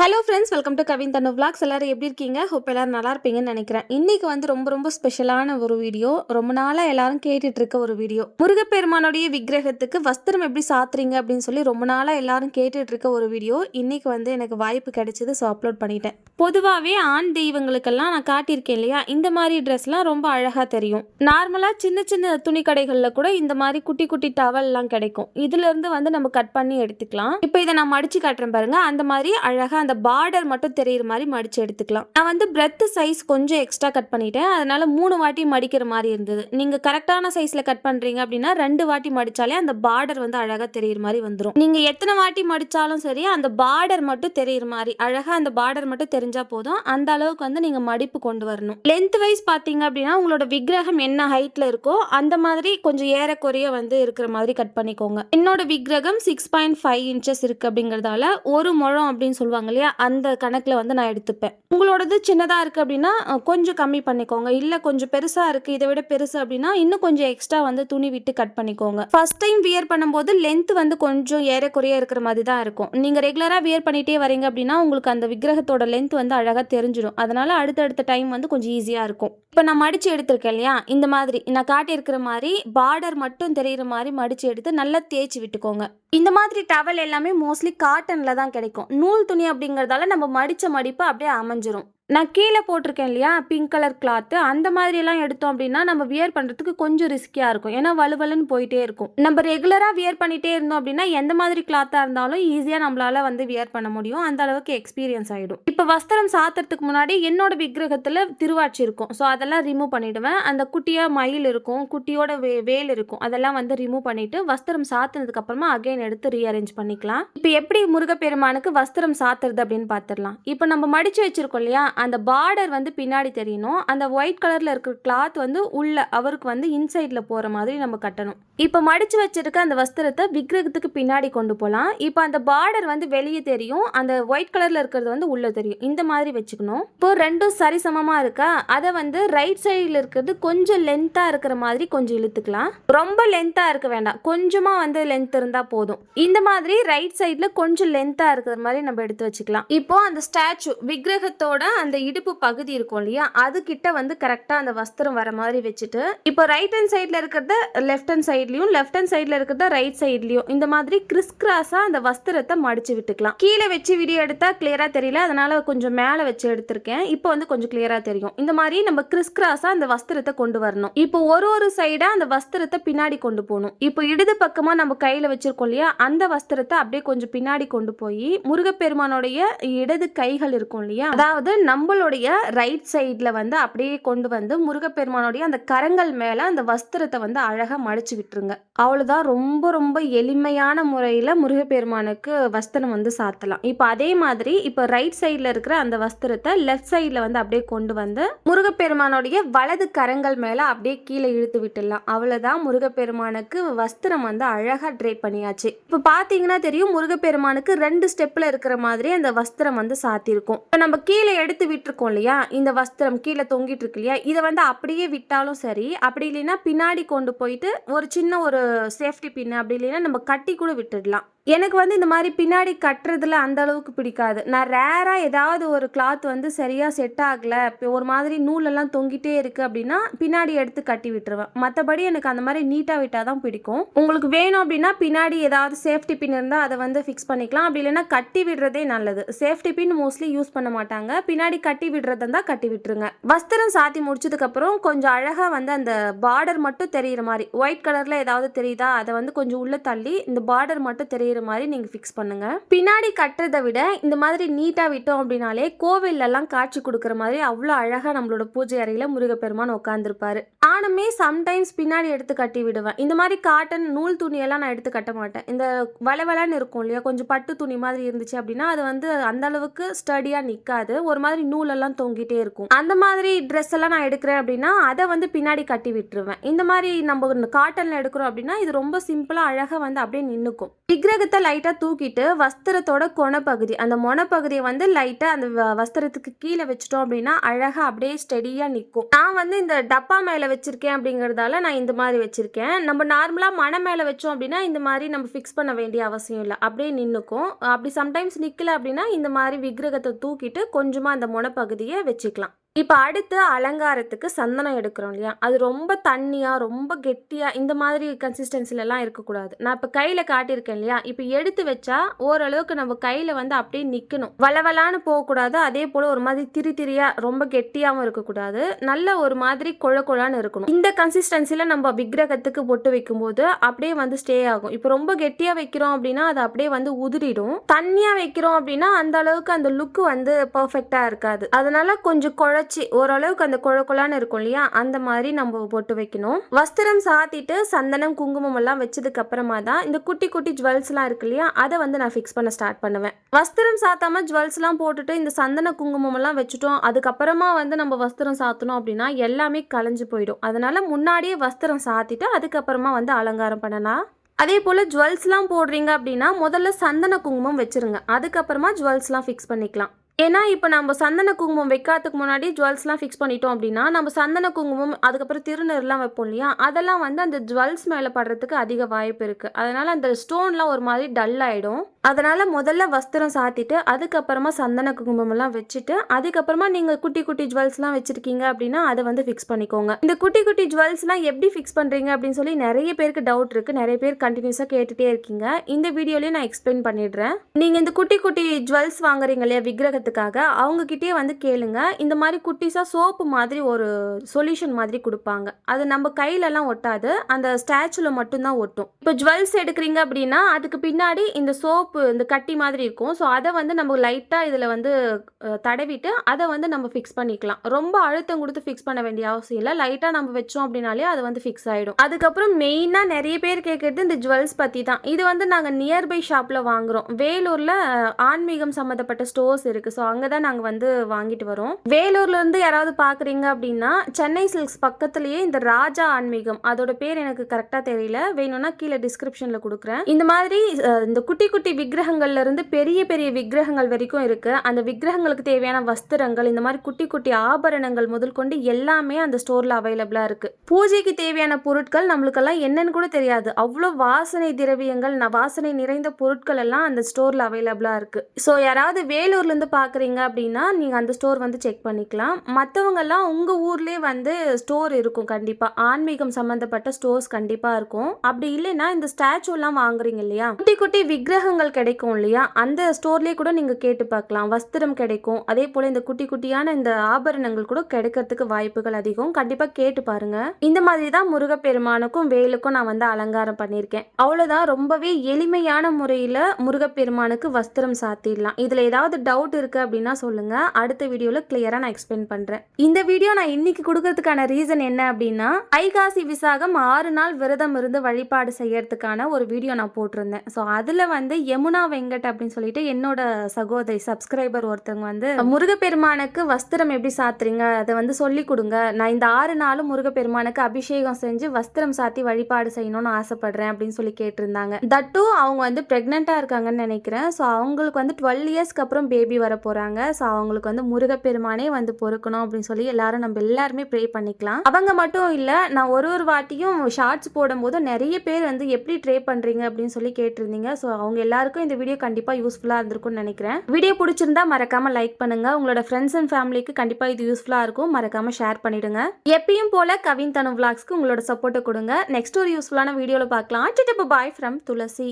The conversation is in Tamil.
Hello friends welcome to Kavin Thanu vlogs எல்லாரும் எப்படி இருக்கீங்க? ஹோப் எல்லாரும் நல்லா இருப்பீங்கன்னு நினைக்கிறேன். இன்னைக்கு வந்து ரொம்ப ரொம்ப ஸ்பெஷலான ஒரு வீடியோ ரொம்ப நாளாக எல்லாரும் கேட்டுட்டு இருக்க ஒரு வீடியோ முருகப்பெருமானுடைய விக்கிரகத்துக்கு வஸ்திரம் எப்படி சாத்துறீங்க அப்படின்னு சொல்லி ரொம்ப நாளாக எல்லாரும் கேட்டுட்டு இருக்க ஒரு வீடியோ இன்னைக்கு வந்து எனக்கு வாய்ப்பு கிடைச்சது ஸோ அப்லோட் பண்ணிட்டேன். பொதுவாகவே ஆண் தெய்வங்களுக்கெல்லாம் நான் காட்டியிருக்கேன் இல்லையா? இந்த மாதிரி ட்ரெஸ்லாம் ரொம்ப அழகாக தெரியும். நார்மலாக சின்ன சின்ன துணி கடைகளில் கூட இந்த மாதிரி குட்டி குட்டி டவல்லாம் கிடைக்கும். இதுலேருந்து வந்து நம்ம கட் பண்ணி எடுத்துக்கலாம். இப்போ இதை நான் மடிச்சு காட்டுறேன் பாருங்க. அந்த மாதிரி அழகாக அந்த பார்டர் மட்டும் தெரியுற மாதிரி மடித்து எடுத்துக்கலாம். நான் வந்து பிரெத் சைஸ் கொஞ்சம் எக்ஸ்ட்ரா கட் பண்ணிட்டேன். அதனால மூணு வாட்டி மடிக்கிற மாதிரி இருந்தது. நீங்கள் கரெக்டான சைஸில் கட் பண்ணுறீங்க அப்படின்னா ரெண்டு வாட்டி மடித்தாலே அந்த பார்டர் வந்து அழகாக தெரியுற மாதிரி வந்துடும் நீங்கள் எத்தனை வாட்டி மடித்தாலும் சரி அந்த பார்டர் மட்டும் தெரியுற மாதிரி அழகாக அந்த பார்டர் மட்டும் தெரிஞ்சால் போதும். அந்த அளவுக்கு வந்து நீங்கள் மடிப்பு கொண்டு வரணும். லென்த் வைஸ் பார்த்தீங்க அப்படின்னா உங்களோட விக்கிரகம் என்ன ஹைட்டில் இருக்கோ அந்த மாதிரி கொஞ்சம் ஏறக்குறைய வந்து இருக்கிற மாதிரி கட் பண்ணிக்கோங்க. என்னோட விக்கிரகம் சிக்ஸ் பாயிண்ட் ஃபைவ் இன்ச்சஸ் இருக்குது அப்படிங்கிறதால ஒரு முழம் அப்படின்னு சொல்லுவாங்க இல்லையா? அந்த கணக்கில் வந்து நான் எடுத்துப்பேன். உங்களோடது சின்னதா இருக்கு அப்படின்னா கொஞ்சம் கம்மி பண்ணிக்கோங்க. இல்லை கொஞ்சம் பெருசாக இருக்கு இதை விட பெருசு அப்படின்னா இன்னும் கொஞ்சம் எக்ஸ்ட்ரா வந்து துணி விட்டு கட் பண்ணிக்கோங்க. ஃபஸ்ட் டைம் வியர் பண்ணும்போது லென்த் வந்து கொஞ்சம் ஏறக்குறைய இருக்கிற மாதிரி தான் இருக்கும். நீங்கள் ரெகுலராக வியர் பண்ணிட்டே வரீங்க அப்படின்னா உங்களுக்கு அந்த விக்கிரகத்தோட லென்த் வந்து அழகாக தெரிஞ்சிடும். அதனால் அடுத்தடுத்த டைம் வந்து கொஞ்சம் ஈஸியாக இருக்கும். இப்போ நான் மடித்து எடுத்திருக்கேன் இல்லையா? இந்த மாதிரி. நான் காட்டியிருக்கிற மாதிரி பார்டர் மட்டும் தெரிகிற மாதிரி மடித்து எடுத்து நல்லா தேய்ச்சி விட்டுக்கோங்க. இந்த மாதிரி டவல் எல்லாமே மோஸ்ட்லி காட்டனில் தான் கிடைக்கும். நூல் துணி அப்படிங்கிறதால நம்ம மடிச்ச மடிப்பு அப்படியே அமைஞ்சிரும். நான் கீழே போட்டிருக்கேன் இல்லையா? பிங்க் கலர் கிளாத்து அந்த மாதிரியெல்லாம் எடுத்தோம் அப்படின்னா நம்ம வியர் பண்ணுறதுக்கு கொஞ்சம் ரிஸ்கியாக இருக்கும். ஏன்னா வலுவலுன்னு போயிட்டே இருக்கும். நம்ம ரெகுலராக வியர் பண்ணிகிட்டே இருந்தோம் அப்படின்னா எந்த மாதிரி கிளாத்தாக இருந்தாலும் ஈஸியாக நம்மளால் வந்து வியர் பண்ண முடியும். அந்த அளவுக்கு எக்ஸ்பீரியன்ஸ் ஆகிடும் இப்போ வஸ்திரம் சாத்துறதுக்கு முன்னாடி என்னோட விக்கிரகத்தில் திருவாட்சி இருக்கும். ஸோ அதெல்லாம் ரிமூவ் பண்ணிவிடுவேன் அந்த குட்டியாக மயில் இருக்கும் குட்டியோட வே வேல் இருக்கும். அதெல்லாம் வந்து ரிமூவ் பண்ணிவிட்டு வஸ்திரம் சாத்தினதுக்கப்புறமா அகைன் எடுத்து ரீஅரேஞ்ச் பண்ணிக்கலாம். இப்போ எப்படி முருகப்பெருமானுக்கு வஸ்திரம் சாத்துறது அப்படின்னு பார்த்துடலாம் இப்போ நம்ம மடிச்சு வச்சிருக்கோம் இல்லையா? அந்த பார்டர் வந்து பின்னாடி தெரியணும். அந்த ஒயிட் கலரில் இருக்கிற கிளாத் வந்து உள்ள அவருக்கு வந்து இன்சைடில் போகிற மாதிரி நம்ம கட்டணும். இப்போ மடித்து வச்சிருக்க அந்த வஸ்திரத்தை விக்கிரகத்துக்கு பின்னாடி கொண்டு போகலாம் இப்போ அந்த பார்டர் வந்து வெளியே தெரியும். அந்த ஒயிட் கலரில் இருக்கிறது வந்து உள்ள தெரியும். இந்த மாதிரி வச்சுக்கணும். இப்போ ரெண்டும் சரிசமமாக இருக்கா? அதை வந்து ரைட் சைடில் இருக்கிறது கொஞ்சம் லென்த்தாக இருக்கிற மாதிரி கொஞ்சம் இழுத்துக்கலாம். ரொம்ப லென்த்தாக இருக்க வேண்டாம். கொஞ்சமாக வந்து லென்த் இருந்தால் போதும். இந்த மாதிரி ரைட் சைடில் கொஞ்சம் லென்த்தாக இருக்கிற மாதிரி நம்ம எடுத்து வச்சுக்கலாம். இப்போ அந்த ஸ்டாச்சு விக்கிரகத்தோட அந்த இடுப்பு பகுதி இருக்கும் இல்லையா அது கிட்ட வந்து கரெக்டாக அந்த வஸ்திரம் வர மாதிரி வச்சுட்டு இப்போ ரைட் ஹேண்ட் சைடில் இருக்கிறத லெஃப்ட் ஹேண்ட் சைட்லையும் லெஃப்ட் ஹேண்ட் சைடில் இருக்கிறத ரைட் சைட்லேயும் இந்த மாதிரி கிறிஸ் கிராஸாக அந்த வஸ்திரத்தை மடிச்சு விட்டுக்கலாம். கீழே வச்சு வீடியோ எடுத்தால் கிளியராக தெரியல அதனால் கொஞ்சம் மேலே வச்சு எடுத்திருக்கேன். இப்போ வந்து கொஞ்சம் கிளியராக தெரியும். இந்த மாதிரி நம்ம கிறிஸ் கிராஸாக அந்த வஸ்திரத்தை கொண்டு வரணும். இப்போ ஒரு ஒரு சைடாக அந்த வஸ்திரத்தை பின்னாடி கொண்டு போகணும். இப்போ இடது பக்கமாக நம்ம கையில் வச்சுருக்கோம் இல்லையா அந்த வஸ்திரத்தை அப்படியே கொஞ்சம் பின்னாடி கொண்டு போய் முருகப்பெருமானோடைய இடது கைகள் இருக்கும் இல்லையா அதாவது நம்மளுடைய ரைட் சைடில் வந்து அப்படியே கொண்டு வந்து முருகப்பெருமானுடைய அந்த கரங்கள் மேலே அந்த வஸ்திரத்தை வந்து அழகாக மடிச்சு விட்டுருங்க. அவ்வளோதான் ரொம்ப ரொம்ப எளிமையான முறையில் முருகப்பெருமானுக்கு வஸ்திரம் வந்து சாத்தலாம். இப்போ அதே மாதிரி இப்போ ரைட் சைடில் இருக்கிற அந்த வஸ்திரத்தை லெஃப்ட் சைடில் வந்து அப்படியே கொண்டு வந்து முருகப்பெருமானுடைய வலது கரங்கள் மேலே அப்படியே கீழே இழுத்து விட்டுடலாம். அவ்வளோதான் முருகப்பெருமானுக்கு வஸ்திரம் வந்து அழகாக ட்ரேப் பண்ணியாச்சு. இப்போ பார்த்தீங்கன்னா தெரியும் முருகப்பெருமானுக்கு ரெண்டு ஸ்டெப்பில் இருக்கிற மாதிரி அந்த வஸ்திரம் வந்து சாத்தியிருக்கும். இப்போ நம்ம கீழே எடுத்து விட்டுருக்கோம் இல்லையா? இந்த வஸ்திரம் கீழே தொங்கிட்டு இருக்கு இல்லையா? இதை வந்து அப்படியே விட்டாலும் சரி அப்படி இல்லைன்னா பின்னாடி கொண்டு போயிட்டு ஒரு சின்ன ஒரு சேஃப்டி பின் அப்படி இல்லைன்னா நம்ம கட்டி கூட விட்டுடலாம். எனக்கு வந்து இந்த மாதிரி பின்னாடி கட்டுறதுல அந்த அளவுக்கு பிடிக்காது. நான் ரேராக ஏதாவது ஒரு கிளாத் வந்து சரியாக செட் ஆகலை இப்போ ஒரு மாதிரி நூலெல்லாம் தொங்கிட்டே இருக்குது அப்படின்னா பின்னாடி எடுத்து கட்டி விட்டுருவேன். மற்றபடி எனக்கு அந்த மாதிரி நீட்டாக விட்டால் தான் பிடிக்கும். உங்களுக்கு வேணும் அப்படின்னா பின்னாடி ஏதாவது சேஃப்டி பின் இருந்தால் அதை வந்து ஃபிக்ஸ் பண்ணிக்கலாம். அப்படி இல்லைன்னா கட்டி விடுறதே நல்லது. சேஃப்டி பின் மோஸ்ட்லி யூஸ் பண்ண மாட்டாங்க. பின்னாடி கட்டி விடுறதா இருந்தால் கட்டி விட்டுருங்க. வஸ்திரம் சாத்தி முடிச்சதுக்கப்புறம் கொஞ்சம் அழகாக வந்து அந்த பார்டர் மட்டும் தெரிகிற மாதிரி ஒயிட் கலரில் ஏதாவது தெரியுதா? அதை வந்து கொஞ்சம் உள்ளே தள்ளி இந்த பார்டர் மட்டும் தெரிகிற மாதிரி நீங்கள் ஃபிக்ஸ் பண்ணுங்க. பின்னாடி கட்டுறதை விட இந்த மாதிரி நீட்டாக விட்டோம் அப்படின்னாலே கோவில்லலாம் காட்சி கொடுக்குற மாதிரி அவ்வளோ அழகாக நம்மளோட பூஜை அறையில் முருகப்பெருமான் உட்காந்துருப்பாரு நானுமே சம்டைம்ஸ் பின்னாடி எடுத்து கட்டி விடுவேன். இந்த மாதிரி காட்டன் நூல் துணியெல்லாம் நான் எடுத்து கட்ட மாட்டேன். இந்த வளவலன்னு இருக்கும் இல்லையா கொஞ்சம் பட்டு துணி மாதிரி இருந்துச்சு அப்படின்னா அது வந்து அந்த அளவுக்கு ஸ்டடியாக நிற்காது ஒரு மாதிரி நூலெல்லாம் தொங்கிட்டே இருக்கும். அந்த மாதிரி ட்ரெஸ் எல்லாம் நான் எடுக்கிறேன் அப்படின்னா அதை வந்து பின்னாடி கட்டி விட்டுருவேன். இந்த மாதிரி நம்ம காட்டனில் எடுக்கிறோம் அப்படின்னா இது ரொம்ப சிம்பிளாக அழகாக வந்து அப்படியே நின்றுக்கும் விக்கிரகத்தை லைட்டாக தூக்கிட்டு வஸ்திரத்தோட கொனப்பகுதி அந்த மொனப்பகுதியை வந்து லைட்டாக அந்த வ- வஸ்திரத்துக்கு கீழே வச்சிட்டோம் அப்படின்னா அழகாக அப்படியே ஸ்டெடியாக நிற்கும் நான் வந்து இந்த டப்பா மேலே வச்சுருக்கேன் அப்படிங்கிறதால நான் இந்த மாதிரி வச்சுருக்கேன். நம்ம நார்மலாக மனை மேலே வச்சோம் அப்படின்னா இந்த மாதிரி நம்ம ஃபிக்ஸ் பண்ண வேண்டிய அவசியம் இல்லை. அப்படியே நின்றுக்கும் அப்படி சம்டைம்ஸ் நிற்கல அப்படின்னா இந்த மாதிரி விக்கிரகத்தை தூக்கிட்டு கொஞ்சமாக அந்த முனைப்பகுதியை வச்சுக்கலாம். இப்போ அடுத்து அலங்காரத்துக்கு சந்தனம் எடுக்கிறோம் இல்லையா? அது ரொம்ப தண்ணியாக ரொம்ப கெட்டியாக இந்த மாதிரி கன்சிஸ்டன்சிலலாம் இருக்கக்கூடாது. நான் இப்போ கையில் காட்டியிருக்கேன் இல்லையா? இப்போ எடுத்து வச்சா ஓரளவுக்கு நம்ம கையில் வந்து அப்படியே நிற்கணும் வளவலான்னு போகக்கூடாது. அதே போல் ஒரு மாதிரி திரி திரியாக ரொம்ப கெட்டியாகவும் இருக்கக்கூடாது. நல்ல ஒரு மாதிரி குழ குழான்னு இருக்கணும். இந்த கன்சிஸ்டன்சியில் நம்ம விக்கிரகத்துக்கு பொட்டு வைக்கும்போது அப்படியே வந்து ஸ்டே ஆகும். இப்போ ரொம்ப கெட்டியாக வைக்கிறோம் அப்படின்னா அது அப்படியே வந்து உதிரிடும். தண்ணியாக வைக்கிறோம் அப்படின்னா அந்த அளவுக்கு அந்த லுக்கு வந்து பர்ஃபெக்டாக இருக்காது. அதனால கொஞ்சம் குழ வச்சு ஓரளவுக்கு அந்த குழக்குலான்னு இருக்கும் இல்லையா? அந்த மாதிரி நம்ம பொட்டு வைக்கணும். வஸ்திரம் சாத்திட்டு சந்தனம் குங்குமம் எல்லாம் வச்சதுக்கு அப்புறமா தான் இந்த குட்டி குட்டி ஜுவல்ஸ்லாம் இருக்கு இல்லையா? அதை வந்து நான் ஃபிக்ஸ் பண்ண ஸ்டார்ட் பண்ணுவேன். வஸ்திரம் சாத்தாம ஜுவல்ஸ்லாம் போட்டுட்டு இந்த சந்தன குங்குமம் எல்லாம் வச்சுட்டோம். அதுக்கப்புறமா வந்து நம்ம வஸ்திரம் சாத்தணும் அப்படின்னா எல்லாமே கலைஞ்சு போயிடும். அதனால முன்னாடியே வஸ்திரம் சாத்திட்டு அதுக்கப்புறமா வந்து அலங்காரம் பண்ணலாம். அதே போல் ஜுவல்ஸ்லாம் போடுறீங்க அப்படின்னா முதல்ல சந்தன குங்குமம் வச்சிருங்க. அதுக்கப்புறமா ஜுவல்ஸ்லாம் ஃபிக்ஸ் பண்ணிக்கலாம். ஏன்னா இப்போ நம்ம சந்தன குங்குமம் வைக்கிறதுக்கு முன்னாடி ஜுவல்ஸ்லாம் ஃபிக்ஸ் பண்ணிட்டோம் அப்படின்னா நம்ம சந்தன குங்குமம் அதுக்கப்புறம் திருநீர்லாம் வைப்போம் இல்லையா? அதெல்லாம் வந்து அந்த ஜுவல்ஸ் மேலே படுறதுக்கு அதிக வாய்ப்பு இருக்குது அதனால் அந்த ஸ்டோன்லாம் ஒரு மாதிரி டல் ஆகிடும் அதனால் முதல்ல வஸ்திரம் சாத்திட்டு அதுக்கப்புறமா சந்தன குங்குமம்லாம் வச்சுட்டு அதுக்கப்புறமா நீங்கள் குட்டி குட்டி ஜுவல்ஸ்லாம் வச்சுருக்கீங்க அப்படின்னா அதை வந்து ஃபிக்ஸ் பண்ணிக்கோங்க. இந்த குட்டி குட்டி ஜுவல்ஸ்லாம் எப்படி ஃபிக்ஸ் பண்ணுறீங்க அப்படின்னு சொல்லி நிறைய பேருக்கு டவுட் இருக்குது நிறைய பேர் கண்டினியூஸாக கேட்டுகிட்டே இருக்கீங்க. இந்த வீடியோலேயே நான் எக்ஸ்பிளைன் பண்ணிடுறேன். நீங்கள் இந்த குட்டி குட்டி ஜுவல்ஸ் வாங்குறீங்க இல்லையா பண்ணுறதுக்காக அவங்கக்கிட்டே வந்து கேளுங்க. இந்த மாதிரி குட்டிஸாக சோப்பு மாதிரி ஒரு சொல்யூஷன் மாதிரி கொடுப்பாங்க. அது நம்ம கையிலலாம் ஒட்டாது. அந்த ஸ்டாச்சுவில் மட்டும்தான் ஒட்டும். இப்போ ஜுவல்ஸ் எடுக்கிறீங்க அப்படின்னா அதுக்கு பின்னாடி இந்த சோப்பு இந்த கட்டி மாதிரி இருக்கும். ஸோ அதை வந்து நம்ம லைட்டாக இதில் வந்து தடவிட்டு அதை வந்து நம்ம ஃபிக்ஸ் பண்ணிக்கலாம். ரொம்ப அழுத்தம் கொடுத்து ஃபிக்ஸ் பண்ண வேண்டிய அவசியம் இல்லை. லைட்டாக நம்ம வச்சோம் அப்படின்னாலே அது வந்து ஃபிக்ஸ் ஆகிடும் அதுக்கப்புறம் மெயினாக நிறைய பேர் கேட்குறது இந்த ஜுவல்ஸ் பற்றி தான். இது வந்து நாங்கள் நியர்பை ஷாப்பில் வாங்குறோம். வேலூரில் ஆன்மீகம் சம்மந்தப்பட்ட ஸ்டோர்ஸ் இருக்குது ஸோ அங்கே தான் நாங்கள் வந்து வாங்கிட்டு வரோம். வேலூர்லேருந்து யாராவது பார்க்குறீங்க அப்படின்னா சென்னை சில்க்ஸ் பக்கத்துலேயே இந்த ராஜா ஆன்மீகம் அதோட பேர் எனக்கு கரெக்டாக தெரியல. வேணும்னா கீழே டிஸ்கிரிப்ஷனில் கொடுக்குறேன். இந்த மாதிரி இந்த குட்டி குட்டி விக்கிரகங்கள்ல இருந்து பெரிய பெரிய விக்கிரகங்கள் வரைக்கும் இருக்குது அந்த விக்கிரகங்களுக்கு தேவையான வஸ்திரங்கள் இந்த மாதிரி குட்டி குட்டி ஆபரணங்கள் முதல் கொண்டு எல்லாமே அந்த ஸ்டோரில் அவைலபிளாக இருக்குது பூஜைக்கு தேவையான பொருட்கள் நம்மளுக்கெல்லாம் என்னன்னு கூட தெரியாது. அவ்வளோ வாசனை திரவியங்கள் வாசனை நிறைந்த பொருட்கள் எல்லாம் அந்த ஸ்டோரில் அவைலபிளாக இருக்குது ஸோ யாராவது வேலூர்லேருந்து பா பார்க்குறீங்க அப்படின்னா நீங்கள் அந்த ஸ்டோர் வந்து செக் பண்ணிக்கலாம். மற்றவங்கெல்லாம் உங்கள் ஊர்லேயே வந்து ஸ்டோர் இருக்கும் கண்டிப்பாக ஆன்மீகம் சம்மந்தப்பட்ட ஸ்டோர்ஸ் கண்டிப்பாக இருக்கும். அப்படி இல்லைன்னா இந்த ஸ்டாச்சுலாம் வாங்குறீங்க இல்லையா? குட்டி குட்டி விக்கிரகங்கள் கிடைக்கும் இல்லையா? அந்த ஸ்டோர்லேயே கூட நீங்கள் கேட்டு பார்க்கலாம் வஸ்திரம் கிடைக்கும். அதே போல் இந்த குட்டி குட்டியான இந்த ஆபரணங்கள் கூட கிடைக்கிறதுக்கு வாய்ப்புகள் அதிகம். கண்டிப்பாக கேட்டு பாருங்க. இந்த மாதிரி தான் முருகப்பெருமானுக்கும் வேலுக்கும் நான் வந்து அலங்காரம் பண்ணியிருக்கேன். அவ்வளோதான் ரொம்பவே எளிமையான முறையில் முருகப்பெருமானுக்கு வஸ்திரம் சாத்திடலாம். இதில் ஏதாவது டவுட் இருக்கு? அப்படின்னா சொல்லுங்க. அடுத்த வீடியோவில் கிளியராக நான் எக்ஸ்பிளைன் பண்றேன். இந்த வீடியோ நான் இன்னைக்கு கொடுக்கறதுக்கான ரீசன் என்ன அப்படின்னா ஐகாசி விசாகம் ஆறு நாள் விரதம் இருந்து வழிபாடு செய்யறதுக்கான ஒரு வீடியோ நான் போட்டிருந்தேன். ஸோ அதில் வந்து யமுனா வெங்கட் அப்படின்னு சொல்லிட்டு என்னோட சகோதரி சப்ஸ்கிரைபர் ஒருத்தவங்க வந்து முருகப்பெருமானுக்கு வஸ்திரம் எப்படி சாத்துறீங்க? அதை வந்து சொல்லி கொடுங்க. நான் இந்த ஆறு நாளும் முருகப்பெருமானுக்கு அபிஷேகம் செஞ்சு வஸ்திரம் சாத்தி வழிபாடு செய்யணும்னு ஆசைப்படுறேன் அப்படின்னு சொல்லி கேட்டிருந்தாங்க. தட்டு அவங்க வந்து ப்ரெக்னெண்ட்டாக இருக்காங்கன்னு நினைக்கிறேன். ஸோ அவங்களுக்கு வந்து டுவெல் இயர்ஸ்க்கு அப்புறம் பேபி வரப்போ போகிறாங்க ஸோ அவங்களுக்கு வந்து முருகப்பெருமானே வந்து பொறுக்கணும் அப்படின்னு சொல்லி எல்லாரும் நம்ம எல்லாருமே ப்ரே பண்ணிக்கலாம். அவங்க மட்டும் இல்லை நான் ஒரு ஒரு வாட்டியும் ஷார்ட்ஸ் போடும்போது நிறைய பேர் வந்து எப்படி ட்ரே பண்ணுறீங்க அப்படின்னு சொல்லி கேட்டிருந்தீங்க. ஸோ அவங்க எல்லாருக்கும் இந்த வீடியோ கண்டிப்பாக யூஸ்ஃபுல்லாக இருந்திருக்கும்னு நினைக்கிறேன். வீடியோ பிடிச்சிருந்தா மறக்காமல் லைக் பண்ணுங்க. உங்களோட ஃப்ரெண்ட்ஸ் அண்ட் ஃபேமிலிக்கு கண்டிப்பாக இது யூஸ்ஃபுல்லாக இருக்கும். மறக்காமல் ஷேர் பண்ணிடுங்க. எப்பயும் போல கவின் தனு விளாக்ஸ்க்கு உங்களோட சப்போர்ட்டை கொடுங்க. நெக்ஸ்ட் ஒரு யூஸ்ஃபுல்லான வீடியோவில் பார்க்கலாம். Bye from Thulasi